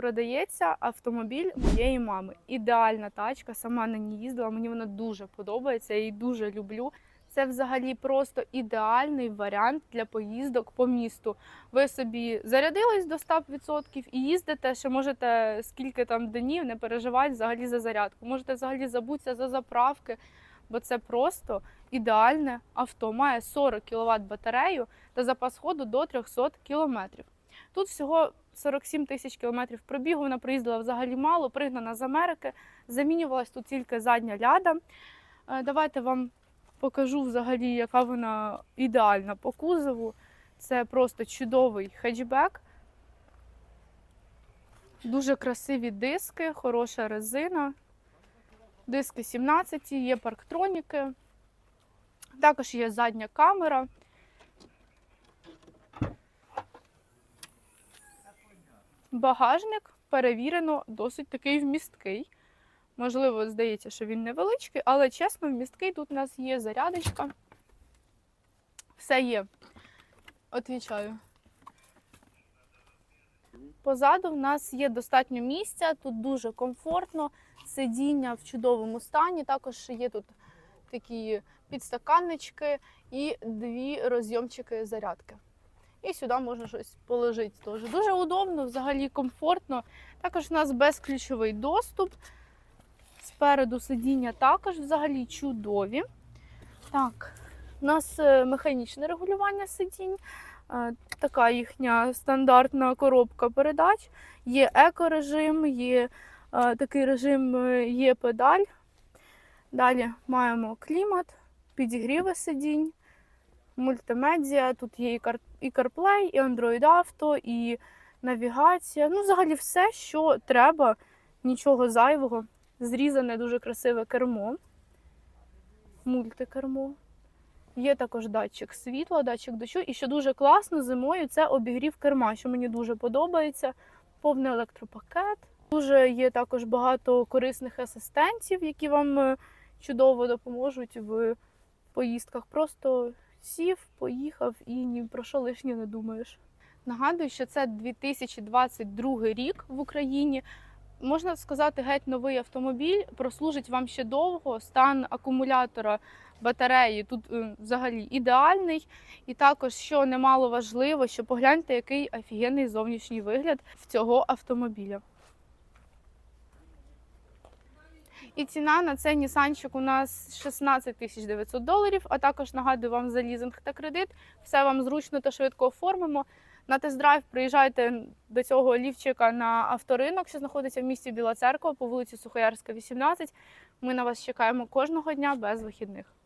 Продається автомобіль моєї мами. Ідеальна тачка, сама на ній їздила. Мені вона дуже подобається, я її дуже люблю. Це взагалі просто ідеальний варіант для поїздок по місту. Ви собі зарядились до 100% і їздите, ще можете скільки там днів не переживати взагалі за зарядку. Можете взагалі забутися за заправки, бо це просто ідеальне авто. Має 40 кВт батарею та запас ходу до 300 км. Тут всього 47 тисяч кілометрів пробігу. Вона приїздила взагалі мало, пригнана з Америки. Замінювалась тут тільки задня ляда. Е, Давайте вам покажу взагалі, яка вона ідеальна по кузову. Це просто чудовий хетчбек. Дуже красиві диски, хороша резина. Диски 17, є парктроніки. Також є задня камера. Багажник перевірено досить такий вмісткий. Можливо, здається, що він невеличкий, але чесно, вмісткий. Тут у нас є зарядочка. Все є. Отвічаю. Позаду в нас є достатньо місця, тут дуже комфортно, сидіння в чудовому стані. Також є тут такі підстаканнички і дві розйомчики зарядки. І сюди можна щось положити теж. Дуже удобно, взагалі комфортно. Також у нас безключовий доступ. Спереду сидіння також взагалі чудові. Так, у нас е, механічне регулювання сидінь. Е, Така їхня стандартна коробка передач. Є екорежим, є е, такий режим, є педаль. Далі маємо клімат, підігріви сидінь, мультимедіа. Тут є і Car- і CarPlay, і Android Auto, і навігація. Ну, взагалі все, що треба, нічого зайвого. Зрізане дуже красиве кермо, мультикермо. Є також датчик світла, датчик дощу. І що дуже класно зимою, це обігрів керма, що мені дуже подобається. Повний електропакет. Дуже є також багато корисних асистентів, які вам е, чудово допоможуть в поїздках. Просто сів, поїхав і ні про що лишнє не думаєш. Нагадую, що це 2022 рік в Україні. Можна сказати, геть новий автомобіль прослужить вам ще довго. Стан акумулятора батареї тут е, взагалі ідеальний. І також, що немало важливо, що погляньте, який офігенний зовнішній вигляд в цього автомобіля. І ціна на цей Нісанчик у нас 16 тисяч 900 доларів. А також нагадую вам за лізинг та кредит. Все вам зручно та швидко оформимо. На тест-драйв приїжджайте до цього лівчика на авторинок, що знаходиться в місті Біла Церква по вулиці Сухоярська, 18. Ми на вас чекаємо кожного дня без вихідних.